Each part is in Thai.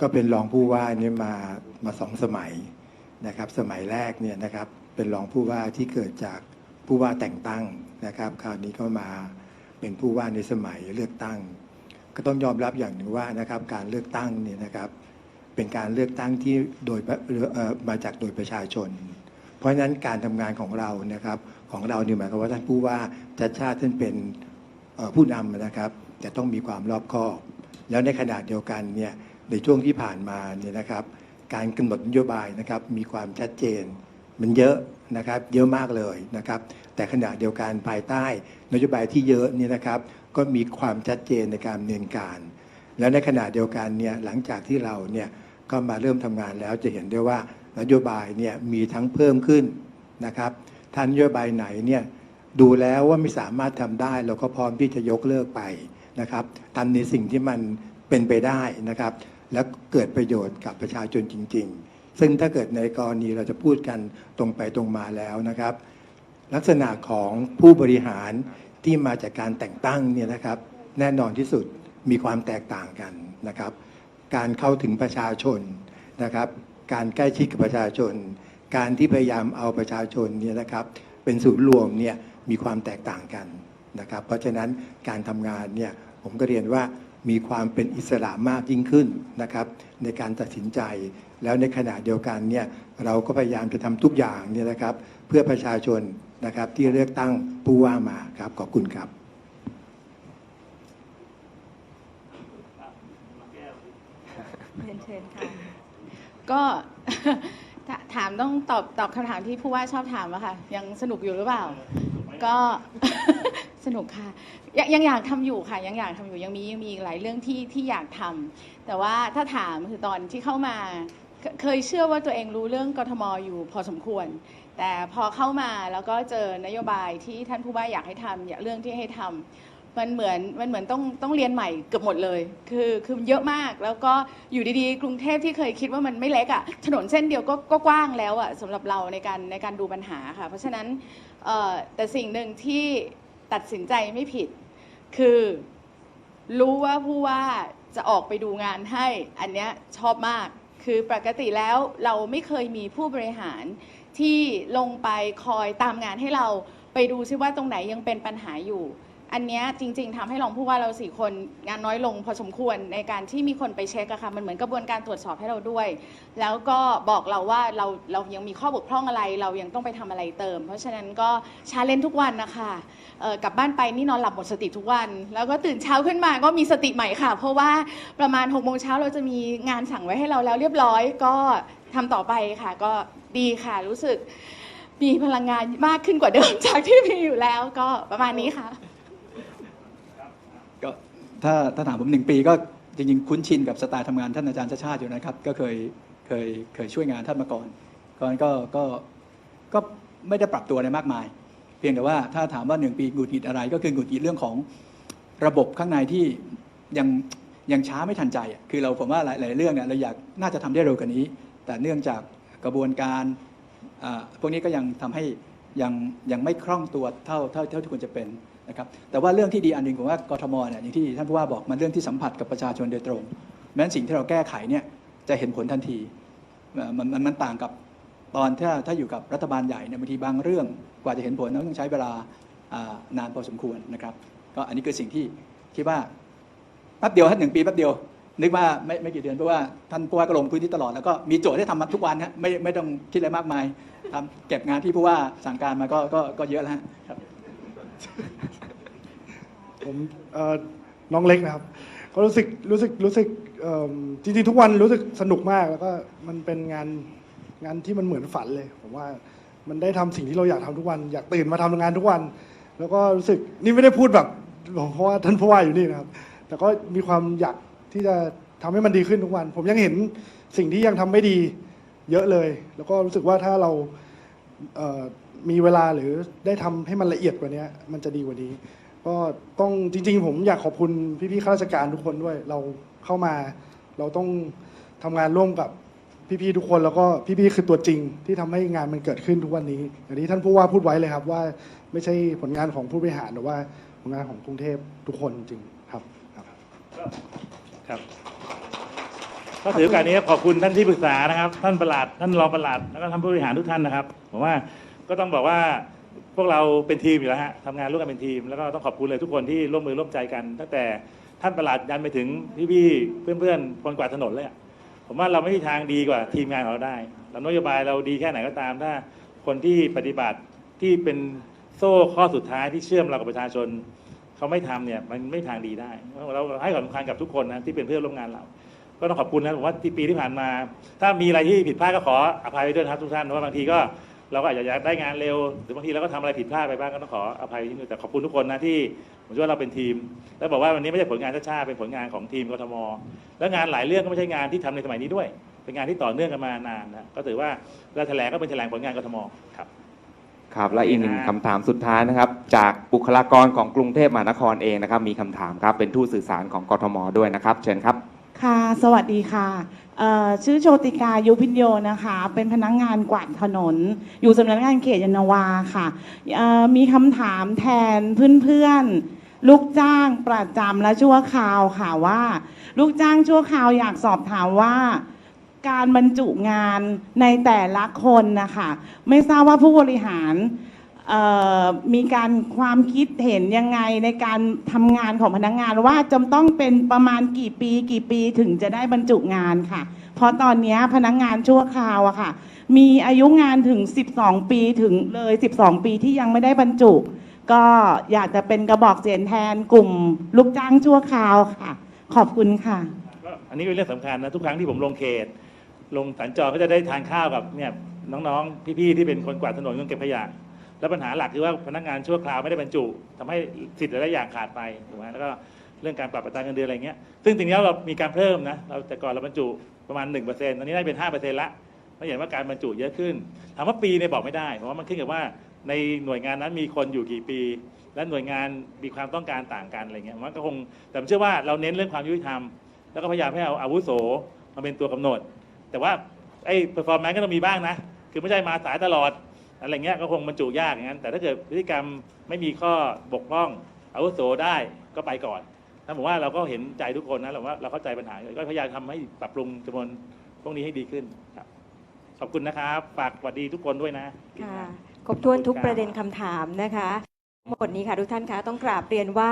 ก็เป็นรองผู้ว่าเนี่ยมามาสองสมัยนะครับ สมัยแรกเนี่ยนะครับเป็นรองผู้ว่าที่เกิดจากผู้ว่าแต่งตั้งนะครับ คราวนี้ก็มาเป็นผู้ว่าในสมัยเลือกตั้ง ก็ต้องยอมรับอย่างหนึ่งว่านะครับการเลือกตั้งเนี่ยนะครับ เป็นการเลือกตั้งที่โดยมาจากโดยประชาชน เพราะฉะนั้นการทำงานของเรานะครับของเราเนี่ยหมายความว่าท่านผู้ว่าชัดชาติท่านเป็นผู้นำนะครับ จะต้องมีความรอบคอบ แล้วในขณะเดียวกันเนี่ย ในช่วงที่ผ่านมาเนี่ยนะครับ การกำหนดนโยบายนะครับมีความชัดเจน มันเยอะนะครับเยอะมากเลยนะครับ แต่ขณะเดียวกันภายใต้นโยบายที่เยอะเนี่ยนะครับ ก็มีความชัดเจนในการดำเนินการ แล้วในขณะเดียวกันเนี่ยหลังจากที่เราเนี่ยก็มาเริ่มทำงานแล้วจะเห็นได้ว่านโยบายเนี่ยมีทั้งเพิ่มขึ้นนะครับถ้านโยบายไหนเนี่ยดูแล้วว่าไม่สามารถทำได้เราก็พร้อมที่จะยกเลิกไปนะครับทำในสิ่งที่มันเป็นไปได้นะครับ และเกิดประโยชน์กับประชาชนจริง ๆ ซึ่งถ้าเกิดในกรณีเราจะพูดกันตรงไปตรงมาแล้วนะครับ ลักษณะของผู้บริหารที่มาจากการแต่งตั้งเนี่ยนะครับ แน่นอนที่สุดมีความแตกต่างกันนะครับ การเข้าถึงประชาชนนะครับ การใกล้ชิดกับประชาชน การที่พยายามเอาประชาชนเนี่ยนะครับ เป็นศูนย์รวมเนี่ยมีความแตกต่างกันนะครับ เพราะฉะนั้นการทำงานเนี่ยผมก็เรียนว่า มีความเป็นอิสระมากยิ่งขึ้นนะครับ ในการตัดสินใจ แล้วในขณะเดียวกันเนี่ยเราก็พยายามจะทำทุกอย่างเนี่ยนะครับ เพื่อประชาชนนะครับที่เลือกตั้งผู้ว่ามาครับขอบคุณครับเรียนเชิญค่ะก็ถถามต้องตอบตอบคำถามที่ผู้ว่าชอบถามอะค่ะ ยังสนุกอยู่หรือเปล่า ก็ สนุกค่ะยังยังอยากทำอยู่ค่ะ ยังอยากทำอยู่ยังมียังมีหลายเรื่องที่ที่อยากทำแต่ว่าถ้าถามคือตอนที่เข้ามาเคยเชื่อว่าตัวเองรู้เรื่องกทมอยู่พอสมควร แต่พอเข้ามาแล้วก็เจอนโยบายที่ท่านผู้ว่าอยากให้ทำอยากเรื่องที่ให้ทำมันเหมือนมันเหมือนต้องต้องเรียนใหม่เกือบหมดเลย คือคือมันเยอะมากแล้วก็อยู่ดีๆ กรุงเทพที่เคยคิดว่ามันไม่เล็กอะ่ะถนนเส้นเดียวก็ก็กว้างแล้วอะ่ะสำหรับเราในการในการดูปัญหาค่ะ เพราะฉะนั้นแต่สิ่งหนึ่งที่ ตัดสินใจไม่ผิด คือ รู้ว่าผู้ว่าจะออกไปดูงานให้ อันเนี้ยชอบมาก คือปกติแล้วเราไม่เคยมีผู้บริหารที่ลงไปคอยตามงานให้เราไปดูซิว่าตรงไหนยังเป็นปัญหาอยู่ อันเนี้ยจริง ๆทำให้รองผู้ว่าเราสี่คนงานน้อยลงพอสมควรในการที่มีคนไปเช็คอะค่ะมันเหมือนกระบวนการตรวจสอบให้เราด้วย แล้วก็บอกเราว่าเราเรายังมีข้อบกพร่องอะไร เรายังต้องไปทำอะไรเติม เพราะฉะนั้นก็ชาเลนจ์ทุกวันนะคะเอ่อกลับบ้านไปนี่นอนหลับหมดสติทุกวัน แล้วก็ตื่นเช้าขึ้นมาก็มีสติใหม่ค่ะ เพราะว่าประมาณ6กโมงเช้าเราจะมีงานสั่งไว้ให้เราแล้วเรียบร้อย ก็ทำต่อไปค่ะก็ดีค่ะรู้สึกมีพลังงานมากขึ้นกว่าเดิมจากที่มีอยู่แล้วก็ประมาณนี้ค่ะ ถ้าถ้าถามผมหนึ่งปีก็จริงๆ คุ้นชินกับสไตล์ทำงานท่านอาจารย์ชาชาติอยู่นะครับ ก็เคยเคยเคยช่วยงานท่านมาก่อนก่อนก็ก็ก็ไม่ได้ปรับตัวอะไรมากมาย เพียงแต่ว่าถ้าถามว่าหนึ่งปีหงุดหงิดอะไร ก็คือหงุดหงิดเรื่องของระบบข้างในที่ยังยังช้าไม่ทันใจคือเราผมว่าหลายหลายเรื่องเนี่ยเราอยากน่าจะทำได้เร็วกว่านี้ แต่เนื่องจากกระบวนการอ่าพวกนี้ก็ยังทำให้ยังยังไม่คล่องตัวเท่าเท่าเท่าที่ควรจะเป็น นะครับแต่ว่าเรื่องที่ดีอันหนึ่งผมว่ากทมเนี่ยอย่างที่ท่านผู้ว่าบอกมันเรื่องที่สัมผัสกับประชาชนโดยตรงแม้นสิ่งที่เราแก้ไขเนี่ยจะเห็นผลทันทีมันมันมันต่างกับตอนถ้าถ้าอยู่กับรัฐบาลใหญ่เนี่ยบางทีบางเรื่องกว่าจะเห็นผลต้องใช้เวลานานพอสมควรนะครับ ก็อันนี้คือสิ่งที่คิดว่าแป๊บเดียวฮะหนึ่งปีแป๊บเดียวนึกว่าไม่ไม่กี่เดือนเพราะว่าท่านผู้ว่าก็ลงพื้นที่ตลอดแล้วก็มีโจทย์ให้ทำมาทุกวันฮะไม่ไม่ต้องคิดอะไรมากมายทำเก็บงานที่ผู้ว่าสั่งการมาก็ก็ก็เยอะแล้วครับ ผมน้องเล็กนะครับ ก็รู้สึกรู้สึกรู้สึกจริงๆทุกวันรู้สึกสนุกมากแล้วก็มันเป็นงานงานที่มันเหมือนฝันเลย ผมว่ามันได้ทำสิ่งที่เราอยากทำทุกวัน อยากตื่นมาทำงานทุกวัน แล้วก็รู้สึกนี่ไม่ได้พูดแบบเพราะว่าท่านผู้ว่าอยู่นี่นะครับ แต่ก็มีความอยากที่จะทำให้มันดีขึ้นทุกวัน ผมยังเห็นสิ่งที่ยังทำไม่ดีเยอะเลย แล้วก็รู้สึกว่าถ้าเรามีเวลาหรือได้ทำให้มันละเอียดกว่านี้มันจะดีกว่านี้ ก็ต้องจริง ๆ ผมอยากขอบคุณพี่ๆข้าราชการทุกคนด้วย เราเข้ามา เราต้องทำงานร่วมกับพี่ๆทุกคนแล้วก็พี่ๆคือตัวจริง ที่ทำให้งานมันเกิดขึ้นทุกวันนี้อย่างที่ท่านผู้ว่าพูดไว้เลยครับ ว่าไม่ใช่ผลงานของผู้บริหารแต่ว่าผลงานของกรุงเทพทุกคนจริงครับครับ ครับก็ถือโอกาสนี้ขอบคุณท่านที่ปรึกษานะครับ ท่านประหลัดท่านรองประหลัดแล้วก็ท่านผู้บริหารทุกท่านนะครับผมว่าก็ต้องบอกว่า พวกเราเป็นทีมอยู่แล้วฮะทำงานร่วมกันเป็นทีม แล้วก็ต้องขอบคุณเลยทุกคนที่ร่วมมือร่วมใจกันตั้งแต่ท่านประหลัดยันไปถึงพี่ๆเพื่อนๆคนกวาดถนนเลยอะผมว่าเราไม่มีทางดีกว่าทีมงานของเราได้แล้วนโยบายเราดีแค่ไหนก็ตามถ้าคนที่ปฏิบัติที่เป็นโซ่ข้อสุดท้ายที่เชื่อมเรากับประชาชนเขาไม่ทำเนี่ยมันไม่ทางดีได้เราให้ความสำคัญกับทุกคนนะที่เป็นเพื่อนร่วมงานเรา ก็ต้องขอบคุณนะผมว่าที่ปีที่ผ่านมา ถ้ามีอะไรที่ผิดพลาดก็ขออภัยด้วยนะครับทุกท่านเพราะบางทีก็ เราก็อาจจะอยากได้งานเร็ว หรือบางทีเราก็ทำอะไรผิดพลาดไปบ้างก็ต้องขออภัยที่นี่แต่ขอบคุณทุกคนนะที่ผมเชื่อว่าเราเป็นทีม แล้วบอกว่าวันนี้ไม่ใช่ผลงานชาติๆเป็นผลงานของทีมกทม แล้วงานหลายเรื่องก็ไม่ใช่งานที่ทำในสมัยนี้ด้วย เป็นงานที่ต่อเนื่องกันมานานนะก็ถือว่าเราแถลงก็เป็นแถลงผลงานกทมครับครับและอีกหนึ่งคำถามสุดท้ายนะครับ จากบุคลากรของกรุงเทพมหานครเองนะครับ มีคำถามครับเป็นทูตสื่อสารของกทมด้วยนะครับ เชิญครับ ค่ะ สวัสดีค่ะเอ่อชื่อโชติกายุพินโยนะคะ เป็นพนักงานกวาดถนน อยู่สำนักงานเขตยานนาวาค่ะเอ่อมีคำถามแทนเพื่อนๆ ลูกจ้างประจำและชั่วคราวค่ะว่า ลูกจ้างชั่วคราวอยากสอบถามว่า การบรรจุงานในแต่ละคนนะคะ ไม่ทราบว่าผู้บริหาร มีการความคิดเห็นยังไงในการทำงานของพนักงานว่าจำต้องเป็นประมาณกี่ปี กี่ปีถึงจะได้บรรจุงานค่ะ เพราะตอนนี้พนักงานชั่วคราวอะค่ะ มีอายุงานถึง 12 ปีถึงเลย 12 ปีที่ยังไม่ได้บรรจุ ก็อยากจะเป็นกระบอกเสียงแทนกลุ่มลูกจ้างชั่วคราวค่ะ ขอบคุณค่ะก็อันนี้เป็นเรื่องสำคัญนะทุกครั้งที่ผมลงเขต ลงสัญจรก็จะได้ทานข้าวกับเนี่ยน้องๆพี่ๆที่เป็นคนกวาดถนนคนเก็บขยะ แล้วปัญหาหลักคือว่าพนักงานชั่วคราวไม่ได้บรรจุทำให้สิทธิ์หลายอย่างขาดไปถูกไหมแล้วก็เรื่องการปรับอัตราเงินเดือนอะไรเงี้ย ซึ่งทีนี้เรามีการเพิ่มนะ เราแต่ก่อนเราบรรจุประมาณ 1%ตอนนี้ได้เป็น 5%ละเราเห็นว่าการบรรจุเยอะขึ้น ถามว่าปีเนี่ยบอกไม่ได้ เพราะว่ามันขึ้นกับว่าในหน่วยงานนั้นมีคนอยู่กี่ปี และหน่วยงานมีความต้องการต่างกันอะไรเงี้ย มันก็คง แต่ผมเชื่อว่าเราเน้นเรื่องความยุติธรรม แล้วก็พยายามให้เอาอาวุโสมาเป็นตัวกำหนด แต่ว่าไอ้ performance ก็ต้องมีบ้างนะ คือไม่ใช่มาสายตลอด อะไรเงี้ยก็คงบรรจุยากอย่างนั้น แต่ถ้าเกิดพฤติกรรมไม่มีข้อบกพร่องอาวุโสได้ก็ไปก่อนถ้าผมว่าเราก็เห็นใจทุกคนนะเราว่าเราเข้าใจปัญหาก็พยายามทำให้ปรับปรุงจำนวนพวกนี้ให้ดีขึ้นครับขอบคุณนะครับฝากสวัสดีทุกคนด้วยนะค่ะครบถ้วนทุกประเด็นคำถามนะคะ หมดนี้ค่ะทุกท่านคะต้องกราบเรียนว่า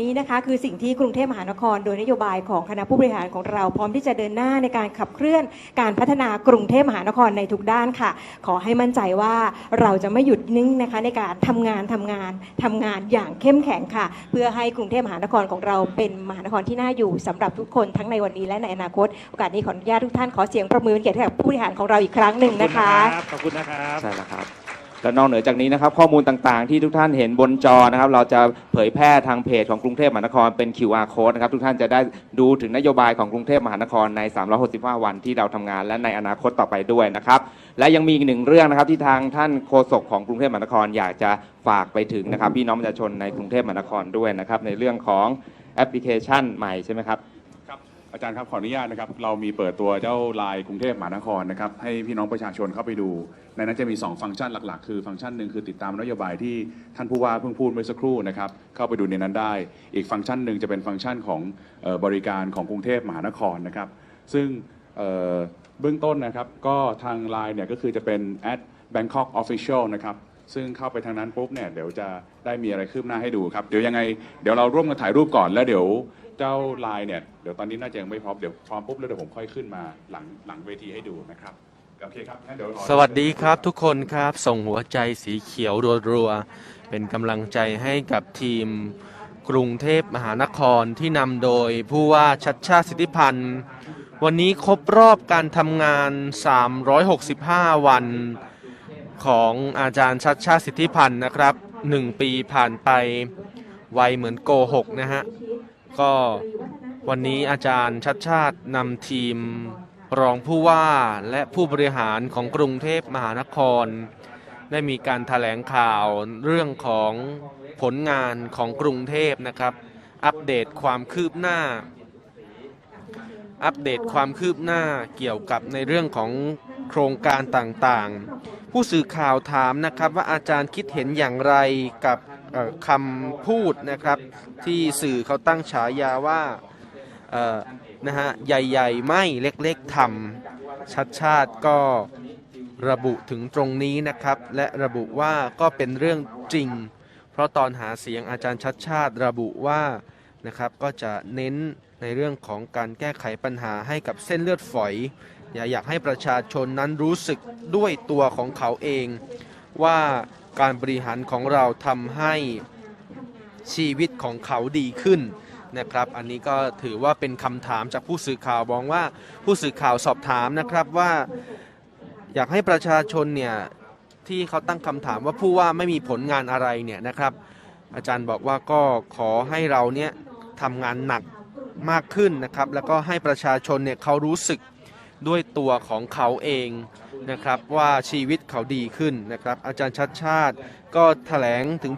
นี้นะคะคือสิ่งที่กรุงเทพมหานคร โดยนโยบายของคณะผู้บริหารของเราพร้อมที่จะเดินหน้าในการขับเคลื่อนการพัฒนากรุงเทพมหานครในทุกด้านค่ะ ขอให้มั่นใจว่าเราจะไม่หยุดนิ่งนะคะในการทำงานทำงานทำงานอย่างเข้มแข็งค่ะ เพื่อให้กรุงเทพมหานครของเราเป็นมหานครที่น่าอยู่สำหรับทุกคนทั้งในวันนี้และในอนาคตโอกาสนี้ขออนุญาตทุกท่านขอเสียงประมือเป็นเกียรติให้กับผู้บริหารของเราอีกครั้งหนึ่งนะคะขอบคุณนะครับใช่แล้วครับ และนอกเหนือจากนี้นะครับข้อมูลต่างๆ ที่ทุกท่านเห็นบนจอนะครับเราจะเผยแพร่ทางเพจของกรุงเทพมหานครเป็น QR code นะครับทุกท่านจะได้ดูถึงนโยบายของกรุงเทพมหานครใน 365 วันที่เราทำงาน และในอนาคตต่อไปด้วยนะครับและยังมีอีกหนึ่งเรื่องนะครับที่ทางท่านโฆษกของกรุงเทพมหานครอยากจะฝากไปถึงนะครับพี่น้องประชาชนในกรุงเทพมหานครด้วยนะครับในเรื่องของแอปพลิเคชันใหม่ใช่ไหมครับ อาจารย์ครับขออนุญาตนะครับเรามีเปิดตัวเจ้าลายกรุงเทพมหานครนะครับให้พี่น้องประชาชนเข้าไปดู ในนั้นจะมี 2 ฟังก์ชันหลักๆ คือฟังก์ชันหนึ่งคือติดตามนโยบายที่ท่านผู้ว่าเพิ่งพูดเมื่อสักครู่นะครับเข้าไปดูในนั้นได้ อีกฟังก์ชันหนึ่งจะเป็นฟังก์ชันของออบริการของกรุงเทพมหานครนะครับซึ่งเเบื้องต้นนะครับก็ทางไลน์เนี่ยก็คือจะเป็น at Bangkok Official นะครับซึ่งเข้าไปทางนั้นปุ๊บเนี่ยเดี๋ยวจะได้มีอะไรคืบหน้าให้ดูครับเดี๋ยวยังไงเดี๋ยวเราร่วมกันถ่ายรูปก่อนแล้วเดี๋ยว เจ้าไลน์เนี่ยเดี๋ยวตอนนี้น่าจะยังไม่พร้อมเดี๋ยวพร้อมปุ๊บแล้วเดี๋ยวผมค่อยขึ้นมาหลังหลังเวทีให้ดูนะครับโอเคครับงั้นเดี๋ยวขอสวัสดีครับทุกคนครับส่งหัวใจสีเขียวรัวๆเป็นกำลังใจให้กับทีมกรุงเทพมหานครที่นำโดยผู้ว่าชัดชาติสิทธิพันธ์ วันนี้ครบรอบการทำงาน 365 วัน ของอาจารย์ชัดชาติสิทธิพันธ์นะครับ 1 ปีผ่านไปไวเหมือนโกหกนะฮะ ก็วันนี้อาจารย์ชัดชาตินำทีมรองผู้ว่าและผู้บริหารของกรุงเทพมหานคร ได้มีการถแถลงข่าวเรื่องของผลงานของกรุงเทพนะครับ อัปเดตความคืบหน้า อัปเดตความคืบหน้าเกี่ยวกับในเรื่องของโครงการต่างๆ ผู้สื่อข่าวถามนะครับว่าอาจารย์คิดเห็นอย่างไรกับ คำพูดนะครับที่สื่อเขาตั้งฉายาว่านะฮะใหญ่ๆไม่เล็กๆทำชัดชาติก็ระบุถึงตรงนี้นะครับ และระบุว่าก็เป็นเรื่องจริง เพราะตอนหาเสียงอาจารย์ชัดชาติระบุว่านะครับก็จะเน้นในเรื่องของการแก้ไขปัญหาให้กับเส้นเลือดฝอย อย่าอยากให้ประชาชนนั้นรู้สึกด้วยตัวของเขาเอง ว่า การบริหารของเราทำให้ชีวิตของเขาดีขึ้นนะครับ อันนี้ก็ถือว่าเป็นคำถามจากผู้สื่อข่าวบอกว่าผู้สื่อข่าวสอบถามนะครับว่าอยากให้ประชาชนเนี่ยที่เขาตั้งคำถามว่าผู้ว่าไม่มีผลงานอะไรเนี่ยนะครับ อาจารย์บอกว่าก็ขอให้เราเนี่ยทำงานหนักมากขึ้นนะครับ แล้วก็ให้ประชาชนเนี่ยเขารู้สึกด้วยตัวของเขาเอง นะครับว่าชีวิตเขาดีขึ้นนะครับ อาจารย์ชัดชาติก็แถลงถึงผล